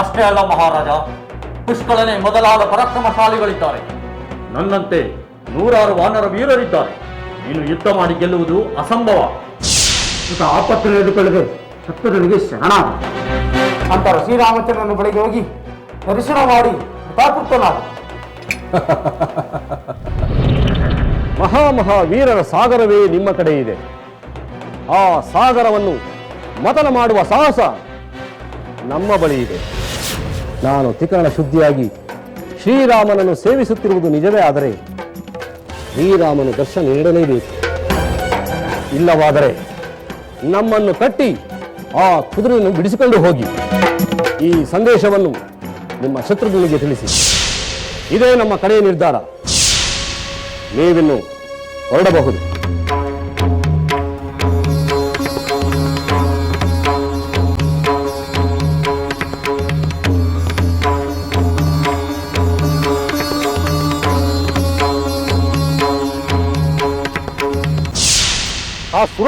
ಅಷ್ಟೇ ಅಲ್ಲ ಮಹಾರಾಜ ಪುಷ್ಕಳನೆ ಮೊದಲಾದ ಪರಾಕ್ರಮಶಾಲಿಗಳಿದ್ದಾರೆ. ನನ್ನಂತೆ ನೂರಾರು ವಾನರ ವೀರರಿದ್ದಾರೆ. ನೀನು ಯುದ್ಧ ಮಾಡಿ ಗೆಲ್ಲುವುದು ಅಸಂಭವ. ಆಪತ್ತು ಎದುಕೊಳ್ಳದೆ ಶತ್ರುಗಳಿಗೆ ಶರಣ. ಅಂತರ ಶ್ರೀರಾಮಚಂದ್ರನ ಬಳಿಗೆ ಹೋಗಿ ದರ್ಶನ ಮಾಡಿ ಕೃತಾಕೃತನಾದ ಮಹಾ ಮಹಾ ವೀರರ ಸಾಗರವೇ ನಿಮ್ಮ ಕಡೆ ಇದೆ. ಆ ಸಾಗರವನ್ನು ಮತನ ಮಾಡುವ ಸಾಹಸ ನಮ್ಮ ಬಳಿ ಇದೆ. ನಾನು ತಿಕರಣ ಶುದ್ಧಿಯಾಗಿ ಶ್ರೀರಾಮನನ್ನು ಸೇವಿಸುತ್ತಿರುವುದು ನಿಜವೇ ಆದರೆ ಶ್ರೀರಾಮನು ದರ್ಶನ ನೀಡಲೇಬೇಕು. ಇಲ್ಲವಾದರೆ ನಮ್ಮನ್ನು ಕಟ್ಟಿ ಆ ಕುದುರೆಯನ್ನು ಬಿಡಿಸಿಕೊಂಡು ಹೋಗಿ. ಈ ಸಂದೇಶವನ್ನು ನಿಮ್ಮ ಶತ್ರುಗಳಿಗೆ ತಿಳಿಸಿ. ಇದೇ ನಮ್ಮ ಕಡೆಯ ನಿರ್ಧಾರ. ನೀವಿನ್ನು ಹೊರಡಬಹುದು.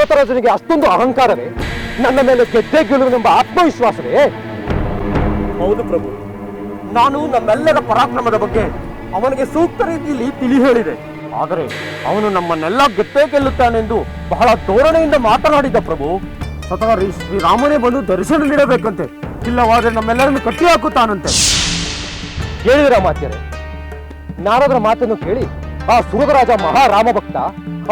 ಆ ಸುರತರಾಜನಿಗೆ ಅಷ್ಟೊಂದು ಅಹಂಕಾರವೇ? ನನ್ನ ಮೇಲೆ ಗೆದ್ದೆ ಗೆಲುವಿನೆಂಬ ಆತ್ಮವಿಶ್ವಾಸವೇ? ಹೌದು ಪ್ರಭು. ನಾನು ನಮ್ಮೆಲ್ಲರ ಪರಾಕ್ರಮದ ಬಗ್ಗೆ ಅವನಿಗೆ ಸೂಕ್ತ ರೀತಿಯಲ್ಲಿ ತಿಳಿ ಹೇಳಿದೆ. ಆದರೆ ಅವನು ನಮ್ಮನ್ನೆಲ್ಲ ಗೆದ್ದೇ ಗೆಲ್ಲುತ್ತಾನೆಂದು ಬಹಳ ಧೋರಣೆಯಿಂದ ಮಾತನಾಡಿದ ಪ್ರಭು ಸ್ವತಃ ಶ್ರೀ- ಶ್ರೀರಾಮನೇ ಬಂದು ದರ್ಶನ ನೀಡಬೇಕಂತೆ ಇಲ್ಲವಾದರೆ ನಮ್ಮೆಲ್ಲರನ್ನು ಕಟ್ಟಿ ಹಾಕುತ್ತಾನಂತೆ ಕೇಳಿದಿರ ಮಾತ್ಯರೇ? ನಾರದರ ಮಾತನ್ನು ಕೇಳಿ ಆ ಸುರಗರಾಜ ಮಹಾರಾಮ ಭಕ್ತ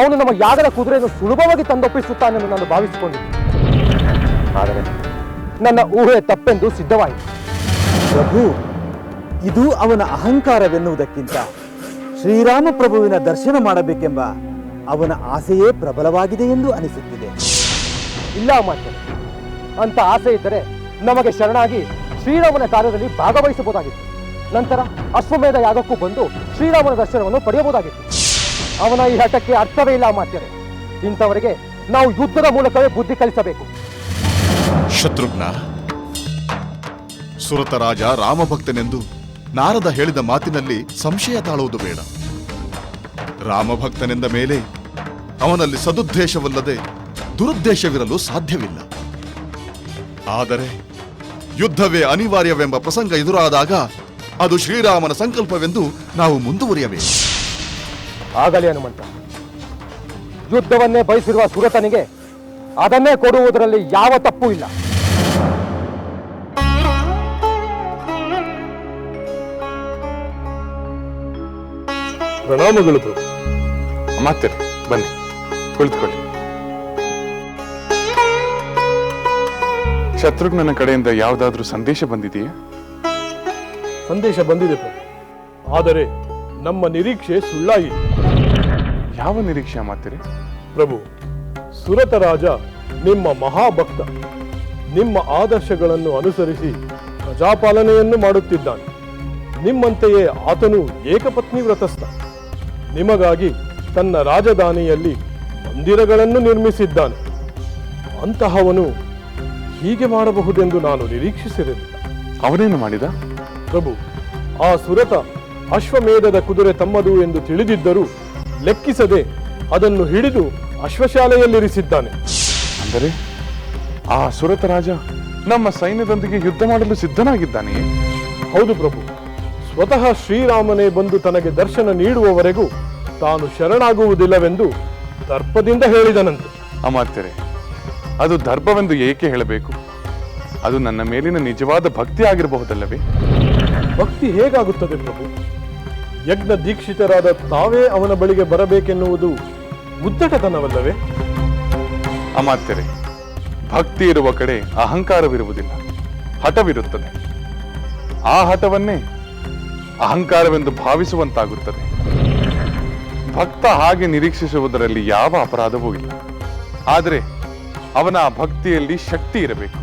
ಅವನು ನಮ್ಮ ಯಾಗದ ಕುದುರೆಯನ್ನು ಸುಲಭವಾಗಿ ತಂದೊಪ್ಪಿಸುತ್ತಾನೆಂದು ನಾನು ಭಾವಿಸಿಕೊಂಡಿದ್ದೆ. ಆದರೆ ನನ್ನ ಊಹೆ ತಪ್ಪೆಂದು ಸಿದ್ಧವಾಯಿತು. ಪ್ರಭು ಇದು ಅವನ ಅಹಂಕಾರವೆನ್ನುವುದಕ್ಕಿಂತ ಶ್ರೀರಾಮ ಪ್ರಭುವಿನ ದರ್ಶನ ಮಾಡಬೇಕೆಂಬ ಅವನ ಆಸೆಯೇ ಪ್ರಬಲವಾಗಿದೆ ಎಂದು ಅನಿಸುತ್ತಿದೆ. ಇಲ್ಲ ಮಾತ್ರ ಅಂತ ಆಸೆ ಇದ್ದರೆ ನಮಗೆ ಶರಣಾಗಿ ಶ್ರೀರಾಮನ ಕಾರ್ಯದಲ್ಲಿ ಭಾಗವಹಿಸಬಹುದಾಗಿತ್ತು. ನಂತರ ಅಶ್ವಮೇಧ ಯಾಗಕ್ಕೂ ಬಂದು ಶ್ರೀರಾಮನ ದರ್ಶನವನ್ನು ಪಡೆಯಬಹುದಾಗಿತ್ತು. ಅವನ ಈ ಹಠಕ್ಕೆ ಅರ್ಥವೇ ಇಲ್ಲ ಮಾತ್ರ ಇಂಥವರಿಗೆ ನಾವು ಯುದ್ಧದ ಮೂಲಕವೇ ಬುದ್ಧಿ ಕಲಿಸಬೇಕು. ಶತ್ರುಘ್ನ ಸುರತರಾಜ ರಾಮಭಕ್ತನೆಂದು ನಾರದ ಹೇಳಿದ ಮಾತಿನಲ್ಲಿ ಸಂಶಯ ತಾಳುವುದು ಬೇಡ. ರಾಮಭಕ್ತನೆಂದ ಮೇಲೆ ಅವನಲ್ಲಿ ಸದುದ್ದೇಶವಲ್ಲದೆ ದುರುದ್ದೇಶವಿರಲು ಸಾಧ್ಯವಿಲ್ಲ. ಆದರೆ ಯುದ್ಧವೇ ಅನಿವಾರ್ಯವೆಂಬ ಪ್ರಸಂಗ ಎದುರಾದಾಗ ಅದು ಶ್ರೀರಾಮನ ಸಂಕಲ್ಪವೆಂದು ನಾವು ಮುಂದುವರಿಯಬೇಕು. ಆಗಲಿ ಹನುಮಂತ. ಯುದ್ಧವನ್ನೇ ಬಯಸಿರುವ ಸುರತನಿಗೆ ಅದನ್ನೇ ಕೊಡುವುದರಲ್ಲಿ ಯಾವ ತಪ್ಪು ಇಲ್ಲ. ಪ್ರಣಾಮಗಳು ಪ್ರಭು. ಮಾತೇರಿ ಬನ್ನಿ ಕುಳಿತುಕೊಳ್ಳಿ. ಶತ್ರುಘ್ನನ ಕಡೆಯಿಂದ ಯಾವುದಾದ್ರೂ ಸಂದೇಶ ಬಂದಿದೆಯಾ? ಸಂದೇಶ ಬಂದಿದೆ ಪ್ರಭು. ಆದರೆ ನಮ್ಮ ನಿರೀಕ್ಷೆ ಸುಳ್ಳಾಗಿ ಯಾವ ನಿರೀಕ್ಷೆ ಮಾಡ್ತೀರಿ ಪ್ರಭು ಸುರತ ರಾಜ ನಿಮ್ಮ ಮಹಾಭಕ್ತ. ನಿಮ್ಮ ಆದರ್ಶಗಳನ್ನು ಅನುಸರಿಸಿ ಪ್ರಜಾಪಾಲನೆಯನ್ನು ಮಾಡುತ್ತಿದ್ದಾನೆ. ನಿಮ್ಮಂತೆಯೇ ಆತನು ಏಕಪತ್ನಿ ವ್ರತಸ್ಥ. ನಿಮಗಾಗಿ ತನ್ನ ರಾಜಧಾನಿಯಲ್ಲಿ ಮಂದಿರಗಳನ್ನು ನಿರ್ಮಿಸಿದ್ದಾನೆ. ಅಂತಹವನು ಹೀಗೆ ಮಾಡಬಹುದೆಂದು ನಾನು ನಿರೀಕ್ಷಿಸಿರಲಿಲ್ಲ. ಅವನೇನು ಮಾಡಿದ? ಪ್ರಭು ಆ ಸುರತ ಅಶ್ವಮೇಧದ ಕುದುರೆ ತಮ್ಮದು ಎಂದು ತಿಳಿದಿದ್ದರೂ ಲೆಕ್ಕಿಸದೆ ಅದನ್ನು ಹಿಡಿದು ಅಶ್ವಶಾಲೆಯಲ್ಲಿರಿಸಿದ್ದಾನೆ. ಅಂದರೆ ಆ ಸುರತ ರಾಜ ನಮ್ಮ ಸೈನ್ಯದೊಂದಿಗೆ ಯುದ್ಧ ಮಾಡಲು ಸಿದ್ಧನಾಗಿದ್ದಾನೆಯೇ? ಹೌದು ಪ್ರಭು. ಸ್ವತಃ ಶ್ರೀರಾಮನೇ ಬಂದು ತನಗೆ ದರ್ಶನ ನೀಡುವವರೆಗೂ ತಾನು ಶರಣಾಗುವುದಿಲ್ಲವೆಂದು ದರ್ಪದಿಂದ ಹೇಳಿದನಂತೆ. ಅಮಾತ್ಯರೆ ಅದು ದರ್ಪವೆಂದು ಏಕೆ ಹೇಳಬೇಕು? ಅದು ನನ್ನ ಮೇಲಿನ ನಿಜವಾದ ಭಕ್ತಿ ಆಗಿರಬಹುದಲ್ಲವೇ ಭಕ್ತಿ ಹೇಗಾಗುತ್ತದೆ ಪ್ರಭು? ಯಜ್ಞ ದೀಕ್ಷಿತರಾದ ತಾವೇ ಅವನ ಬಳಿಗೆ ಬರಬೇಕೆನ್ನುವುದು ಉದ್ದಟತನವಲ್ಲವೇ? ಅಮಾತ್ಯರೆ ಭಕ್ತಿ ಇರುವ ಕಡೆ ಅಹಂಕಾರವಿರುವುದಿಲ್ಲ ಹಠವಿರುತ್ತದೆ. ಆ ಹಠವನ್ನೇ ಅಹಂಕಾರವೆಂದು ಭಾವಿಸುವಂತಾಗುತ್ತದೆ. ಭಕ್ತ ಹಾಗೆ ನಿರೀಕ್ಷಿಸುವುದರಲ್ಲಿ ಯಾವ ಅಪರಾಧವೂ ಇಲ್ಲ. ಆದರೆ ಅವನ ಆ ಭಕ್ತಿಯಲ್ಲಿ ಶಕ್ತಿ ಇರಬೇಕು.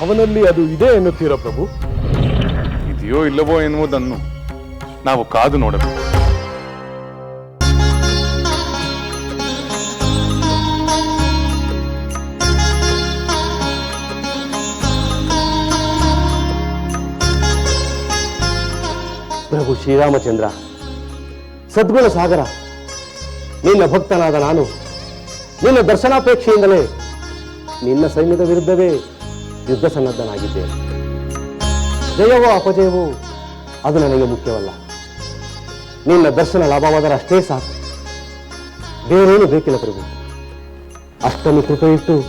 ಅವನಲ್ಲಿ ಅದು ಇದೆ ಎನ್ನುತ್ತೀರ ಪ್ರಭು? ಇದೆಯೋ ಇಲ್ಲವೋ ಎನ್ನುವುದನ್ನು ನಾವು ಕಾದು ನೋಡಬೇಕು. ಪ್ರಭು ಶ್ರೀರಾಮಚಂದ್ರ, ಸದ್ಗುಣ ಸಾಗರ, ನಿನ್ನ ಭಕ್ತನಾದ ನಾನು, ನಿನ್ನ ದರ್ಶನಾಪೇಕ್ಷೆಯಿಂದಲೇ ನಿನ್ನ ಸೈನ್ಯದ ವಿರುದ್ಧವೇ ಯುದ್ಧ ಸನ್ನದ್ಧನಾಗಿದ್ದೇನೆ. ಜಯವೋ ಅಪಜಯವೋ, ಅದು ನನಗೆ ಮುಖ್ಯವಲ್ಲ. ನಿನ್ನ ದರ್ಶನ ಲಾಭವಾದರೆ ಅಷ್ಟೇ ಸಾಕು. ಬೇರೇನು ಬೇಕಿಲ್ಲ ಪ್ರಭು ಅಷ್ಟನ್ನು ಕೃಪೆ ಇಟ್ಟು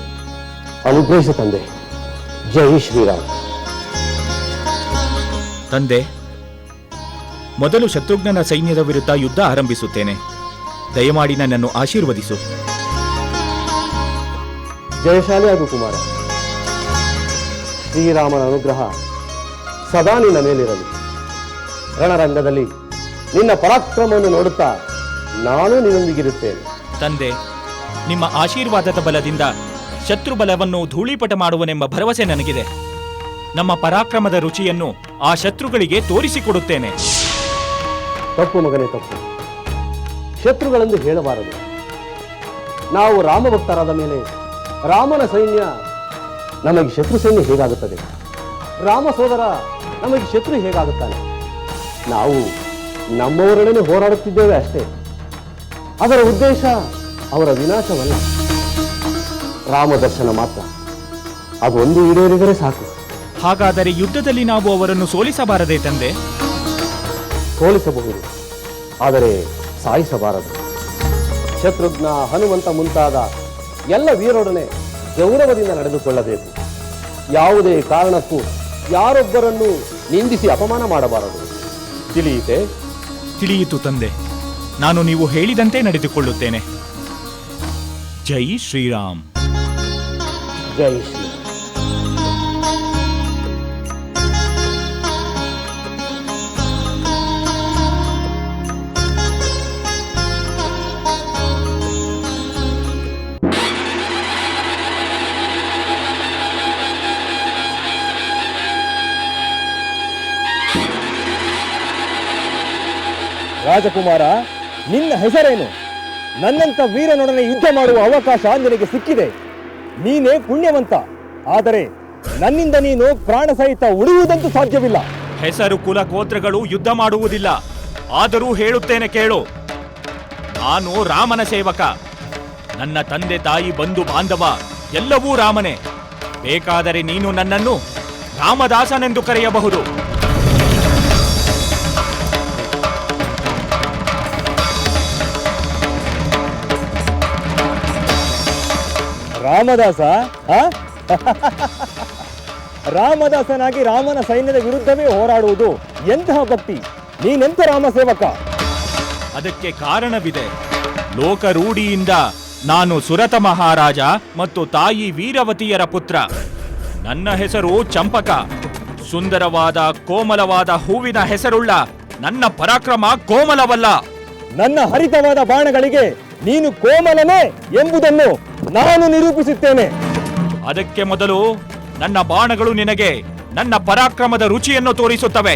ಅನುಗ್ರಹಿಸ ತಂದೆ. ಜೈ ಶ್ರೀರಾಮ್. ತಂದೆ ಮೊದಲು ಶತ್ರುಘ್ನನ ಸೈನ್ಯದ ವಿರುದ್ಧ ಯುದ್ಧ ಆರಂಭಿಸುತ್ತೇನೆ. ದಯಮಾಡಿ ನನ್ನನ್ನು ಆಶೀರ್ವದಿಸು. ಜಯಶಾಲಿ ಆಗು ಕುಮಾರ. ಶ್ರೀರಾಮನ ಅನುಗ್ರಹ ಸದಾ ನಿನ್ನ ಮೇಲಿರಲಿ. ರಣರಂಗದಲ್ಲಿ ನಿನ್ನ ಪರಾಕ್ರಮವನ್ನು ನೋಡುತ್ತಾ ನಾನು ನಿನ್ನೊಂದಿಗಿರುತ್ತೇನೆ. ತಂದೆ ನಿಮ್ಮ ಆಶೀರ್ವಾದದ ಬಲದಿಂದ ಶತ್ರು ಬಲವನ್ನು ಧೂಳಿಪಟ ಮಾಡುವನೆಂಬ ಭರವಸೆ ನನಗಿದೆ. ನಮ್ಮ ಪರಾಕ್ರಮದ ರುಚಿಯನ್ನು ಆ ಶತ್ರುಗಳಿಗೆ ತೋರಿಸಿಕೊಡುತ್ತೇನೆ. ತಪ್ಪು ಮಗನೇ ತಪ್ಪು. ಶತ್ರುಗಳೆಂದು ಹೇಳಬಾರದು. ನಾವು ರಾಮಭಕ್ತರಾದ ಮೇಲೆ ರಾಮನ ಸೈನ್ಯ ನಮಗೆ ಶತ್ರು ಸೈನ್ಯ ಹೇಗಾಗುತ್ತದೆ? ರಾಮ ಸೋದರ ನಮಗೆ ಶತ್ರು ಹೇಗಾಗುತ್ತಾನೆ? ನಾವು ನಮ್ಮವರೊಡನೆ ಹೋರಾಡುತ್ತಿದ್ದೇವೆ ಅಷ್ಟೇ. ಅದರ ಉದ್ದೇಶ ಅವರ ವಿನಾಶವಲ್ಲ. ರಾಮ ದರ್ಶನ ಮಾತ್ರ. ಅದು ಒಂದು ಈಡೇರಿದರೆ ಸಾಕು. ಹಾಗಾದರೆ ಯುದ್ಧದಲ್ಲಿ ನಾವು ಅವರನ್ನು ಸೋಲಿಸಬಾರದೇ ತಂದೆ? ಸೋಲಿಸಬಹುದು. ಆದರೆ ಸಾಯಿಸಬಾರದು. ಶತ್ರುಘ್ನ ಹನುಮಂತ ಮುಂತಾದ ಎಲ್ಲ ವೀರರೊಡನೆ ಗೌರವದಿಂದ ನಡೆದುಕೊಳ್ಳಬೇಕು. ಯಾವುದೇ ಕಾರಣಕ್ಕೂ ಯಾರೊಬ್ಬರನ್ನು ನಿಂದಿಸಿ ಅಪಮಾನ ಮಾಡಬಾರದು. ತಿಳಿಯಿತೆ? ತಿಳಿಯಿತು ತಂದೆ. ನಾನು ನೀವು ಹೇಳಿದಂತೆ ನಡೆದುಕೊಳ್ಳುತ್ತೇನೆ. ಜೈ ಶ್ರೀರಾಮ್. ಜೈ ಶ್ರೀ ರಾಜಕುಮಾರ, ನಿನ್ನ ಹೆಸರೇನು? ನನ್ನಂತ ವೀರನೊಡನೆ ಯುದ್ಧ ಮಾಡುವ ಅವಕಾಶ ನಿನಗೆ ಸಿಕ್ಕಿದೆ. ನೀನೇ ಪುಣ್ಯವಂತ. ಆದರೆ ನನ್ನಿಂದ ನೀನು ಪ್ರಾಣ ಸಹಿತ ಉಳಿಯುವುದಂತೂ ಸಾಧ್ಯವಿಲ್ಲ. ಹೆಸರು ಕುಲ ಗೋತ್ರಗಳು ಯುದ್ಧ ಮಾಡುವುದಿಲ್ಲ. ಆದರೂ ಹೇಳುತ್ತೇನೆ ಕೇಳು. ನಾನು ರಾಮನ ಸೇವಕ. ನನ್ನ ತಂದೆ ತಾಯಿ ಬಂಧು ಬಾಂಧವ, ಎಲ್ಲವೂ ರಾಮನೇ. ಬೇಕಾದರೆ ನೀನು ನನ್ನನ್ನು ರಾಮದಾಸನೆಂದು ಕರೆಯಬಹುದು. ರಾಮದಾಸ ಆ? ರಾಮದಾಸನಾಗಿ ರಾಮನ ಸೈನ್ಯದ ವಿರುದ್ಧವೇ ಹೋರಾಡುವುದು ಎಂತಹ ಭಕ್ತಿ? ನೀನೆಂತ ರಾಮ ಸೇವಕ? ಅದಕ್ಕೆ ಕಾರಣವಿದೆ. ಲೋಕರೂಢಿಯಿಂದ ನಾನು ಸುರತ ಮಹಾರಾಜ ಮತ್ತು ತಾಯಿ ವೀರವತಿಯರ ಪುತ್ರ. ನನ್ನ ಹೆಸರು ಚಂಪಕ. ಸುಂದರವಾದ ಕೋಮಲವಾದ ಹೂವಿನ ಹೆಸರುಳ್ಳ ನನ್ನ ಪರಾಕ್ರಮ ಕೋಮಲವಲ್ಲ. ನನ್ನ ಹರಿತವಾದ ಬಾಣಗಳಿಗೆ ನೀನು ಕೋಮಲನೇ ಎಂಬುದನ್ನು ನಾನು ನಿರೂಪಿಸುತ್ತೇನೆ. ಅದಕ್ಕೆ ಮೊದಲು ನನ್ನ ಬಾಣಗಳು ನಿನಗೆ ನನ್ನ ಪರಾಕ್ರಮದ ರುಚಿಯನ್ನು ತೋರಿಸುತ್ತವೆ.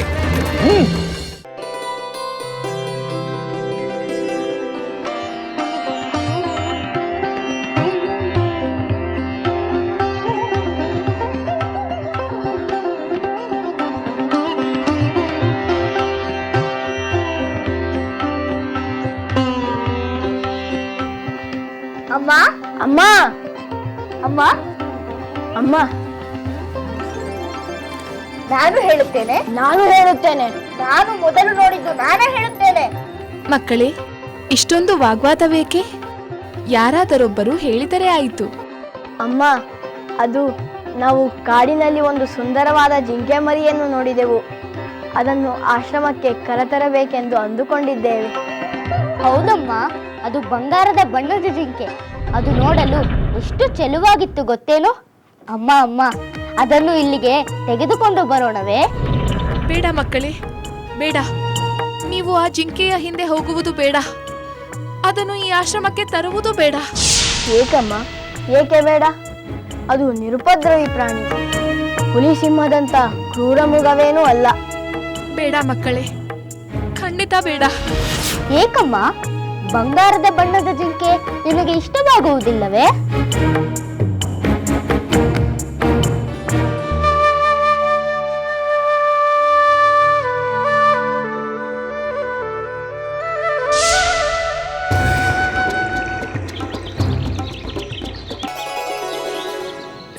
ಅಮ್ಮ? ಅಮ್ಮ? ಅಮ್ಮ? ಅಮ್ಮ? ನಾನು ಹೇಳುತ್ತೇನೆ. ನಾನು ಹೇಳುತ್ತೇನೆ. ನಾನು ಮೊದಲು ನೋಡಿದ್ದು ನಾನೇ ಹೇಳುತ್ತೇನೆ. ಮಕ್ಕಳೇ ಇಷ್ಟೊಂದು ವಾಗ್ವಾದವೇಕೆ? ಯಾರಾದರೊಬ್ಬರು ಹೇಳಿದರೆ ಆಯಿತು. ಅಮ್ಮ ಅದು ನಾವು ಕಾಡಿನಲ್ಲಿ ಒಂದು ಸುಂದರವಾದ ಜಿಂಕೆ ಮರಿಯನ್ನು ನೋಡಿದೆವು. ಅದನ್ನು ಆಶ್ರಮಕ್ಕೆ ಕರೆತರಬೇಕೆಂದು ಅಂದುಕೊಂಡಿದ್ದೇವೆ. ಹೌದಮ್ಮ ಅದು ಬಂಗಾರದ ಬಣ್ಣದ ಜಿಂಕೆ. ಅದು ನೋಡಲು ಎಷ್ಟು ಚೆಲುವಾಗಿತ್ತು ಗೊತ್ತೇನು? ಅಮ್ಮ ಅಮ್ಮ ಅದನ್ನು ಇಲ್ಲಿಗೆ ತೆಗೆದುಕೊಂಡು ಬರೋಣವೇ? ಬೇಡ ಮಕ್ಕಳೇ ಬೇಡ. ನೀವು ಆ ಜಿಂಕೆಯ ಹಿಂದೆ ಹೋಗುವುದು ಬೇಡ. ಅದನ್ನು ಈ ಆಶ್ರಮಕ್ಕೆ ತರುವುದು ಬೇಡ. ಏಕಮ್ಮ ಏಕೆ ಬೇಡ? ಅದು ನಿರುಪದ್ರವಿ ಪ್ರಾಣಿ. ಹುಲಿ ಸಿಂಹದಂತ ಕ್ರೂರ ಮೃಗವೇನೂ ಅಲ್ಲ. ಬೇಡ ಮಕ್ಕಳೇ ಖಂಡಿತ ಬೇಡ. ಏಕಮ್ಮ ಬಂಗಾರದ ಬಣ್ಣದ ಜಿಂಕೆ ನಿನಗೆ ಇಷ್ಟವಾಗುವುದಿಲ್ಲವೇ?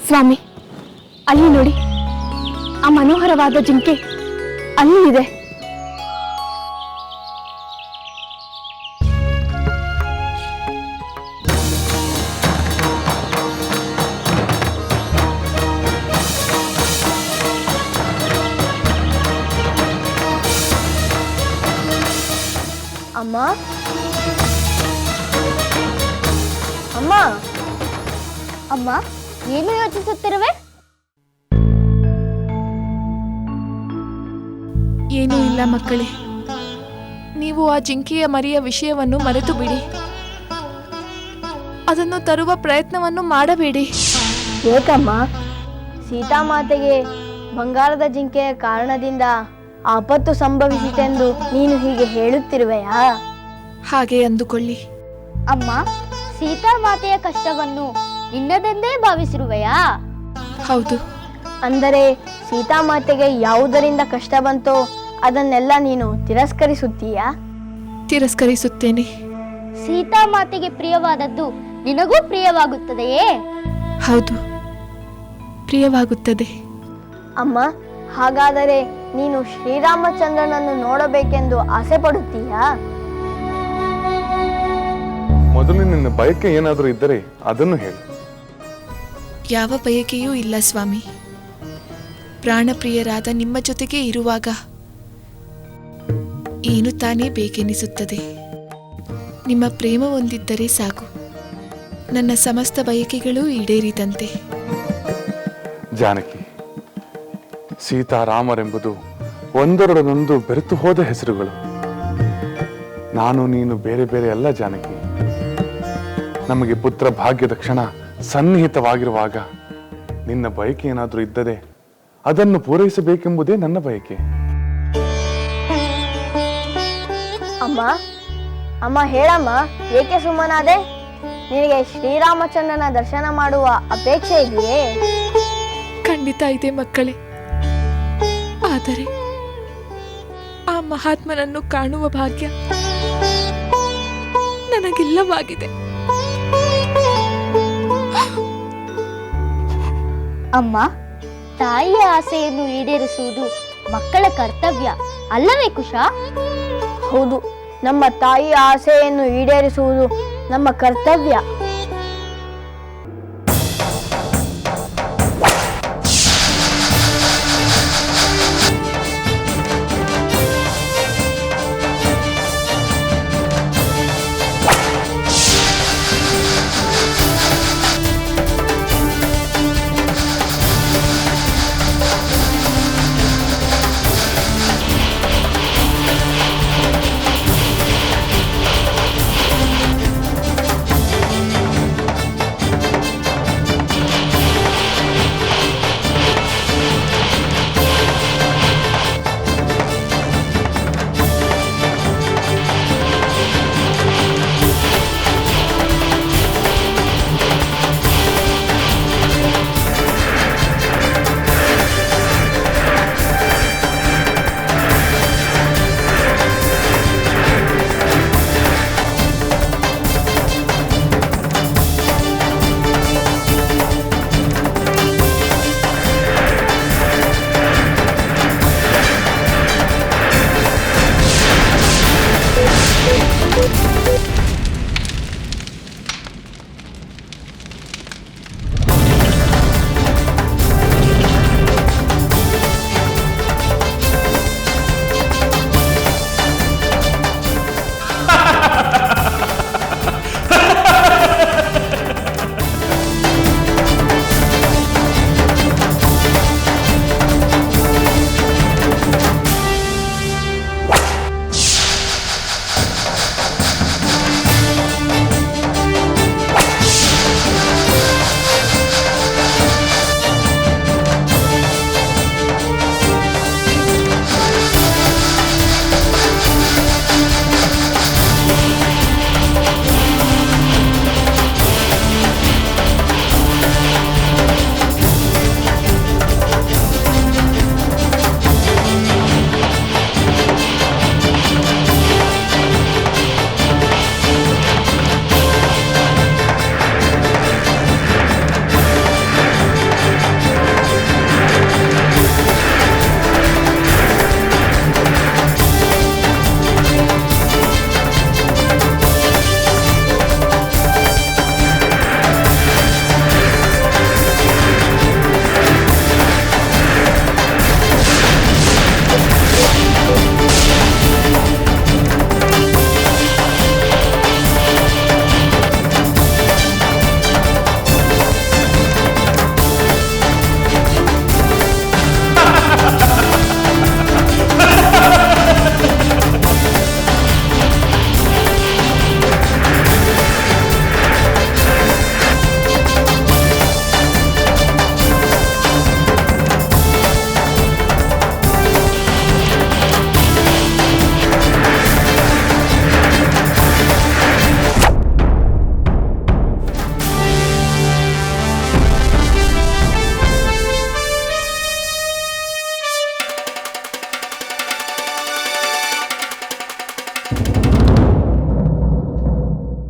ಸ್ವಾಮಿ ಅಲ್ಲಿ ನೋಡಿ ಆ ಮನೋಹರವಾದ ಜಿಂಕೆ ಅಲ್ಲಿ ಇದೆ ಅಮ್ಮ ಏನು ಯೋಚಿಸುತ್ತಿರುವೆ? ಏನೂ ಇಲ್ಲ ಮಕ್ಕಳೇ. ನೀವು ಆ ಜಿಂಕೆಯ ಮರಿಯ ವಿಷಯವನ್ನು ಮರೆತು ಬಿಡಿ ಅದನ್ನು ತರುವ ಪ್ರಯತ್ನವನ್ನು ಮಾಡಬೇಡಿ. ಏಕಮ್ಮ ಸೀತಾಮಾತೆಗೆ ಬಂಗಾರದ ಜಿಂಕೆಯ ಕಾರಣದಿಂದ ಆಪತ್ತು ಸಂಭವಿಸಿತೆಂದು ನೀನು ಹೀಗೆ ಹೇಳುತ್ತಿರುವೆಯಾ? ಹಾಗೆ ಅಂದುಕೊಳ್ಳಿ. ಅಮ್ಮ ಸೀತಾಮಾತೆಯ ಕಷ್ಟವನ್ನು ನಿನ್ನದೆಂದೇ ಭಾವಿಸಿರುವೆಯಾ? ಹೌದು. ಅಂದರೆ ಸೀತಾಮಾತೆಗೆ ಯಾವುದರಿಂದ ಕಷ್ಟ ಬಂತೋ ಅದನ್ನೆಲ್ಲ ನೀನು ತಿರಸ್ಕರಿಸುತ್ತೀಯಾ? ತಿರಸ್ಕರಿಸುತ್ತೇನೆ. ಸೀತಾ ಮಾತೆಗೆ ಪ್ರಿಯವಾದದ್ದು ನಿನಗೂ ಪ್ರಿಯವಾಗುತ್ತದೆಯೇ? ಹೌದು. ಪ್ರಿಯವಾಗುತ್ತದೆ. ಅಮ್ಮ ಹಾಗಾದರೆ ನೀನು ಶ್ರೀರಾಮಚಂದ್ರನನ್ನು ನೋಡಬೇಕೆಂದು ಆಸೆ ಪಡುತ್ತೀಯಾ? ಮೊದಲು ನಿನ್ನ ಬಯಕೆ ಏನಾದರೂ ಇದ್ದರೆ ಅದನ್ನು ಹೇಳು. ಯಾವ ಬಯಕೆಯೂ ಇಲ್ಲ, ಸ್ವಾಮಿ. ಪ್ರಾಣಪ್ರಿಯರಾದ ನಿಮ್ಮ ಜೊತೆಗೆ ಇರುವಾಗ ಏನು ತಾನೇ ಬೇಕೆನಿಸುತ್ತದೆ? ನಿಮ್ಮ ಪ್ರೇಮ ಹೊಂದಿದ್ದರೆ ಸಾಕು. ನನ್ನ ಸಮಸ್ತ ಬಯಕೆಗಳು ಈಡೇರಿದಂತೆ. ಜಾನಕಿ, ಸೀತಾರಾಮರೆಂಬುದು ಒಂದರೊಡನೊಂದು ಬೆರೆತು ಹೋದ ಹೆಸರುಗಳು. ನಾನು ನೀನು ಬೇರೆ ಬೇರೆ ಅಲ್ಲ, ಜಾನಕಿ. ನಮಗೆ ಪುತ್ರ ಭಾಗ್ಯದ ಕ್ಷಣ ಸನ್ನಿಹಿತವಾಗಿರುವಾಗ ನಿನ್ನ ಬಯಕೆ ಏನಾದರೂ ಇದ್ದರೆ ಅದನ್ನು ಪೂರೈಸಬೇಕೆಂಬುದೇ ನನ್ನ ಬಯಕೆ. ಅಮ್ಮ ಅಮ್ಮ ಹೇಳಮ್ಮ ಏಕೆ ಸುಮ್ಮನಾದೆ? ನಿನಗೆ ಶ್ರೀರಾಮಚಂದ್ರನ ದರ್ಶನ ಮಾಡುವ ಅಪೇಕ್ಷೆ ಇದೆಯೇ? ಖಂಡಿತ ಇದೆ ಮಕ್ಕಳೇ. ಆದರೆ ಆ ಮಹಾತ್ಮನನ್ನು ಕಾಣುವ ಭಾಗ್ಯ ನನಗಿಲ್ಲವಾಗಿದೆ. ಅಮ್ಮ, ತಾಯಿಯ ಆಸೆಯನ್ನು ಈಡೇರಿಸುವುದು ಮಕ್ಕಳ ಕರ್ತವ್ಯ ಅಲ್ಲವೇ ಕುಶಾ? ಹೌದು, ನಮ್ಮ ತಾಯಿಯ ಆಸೆಯನ್ನು ಈಡೇರಿಸುವುದು ನಮ್ಮ ಕರ್ತವ್ಯ.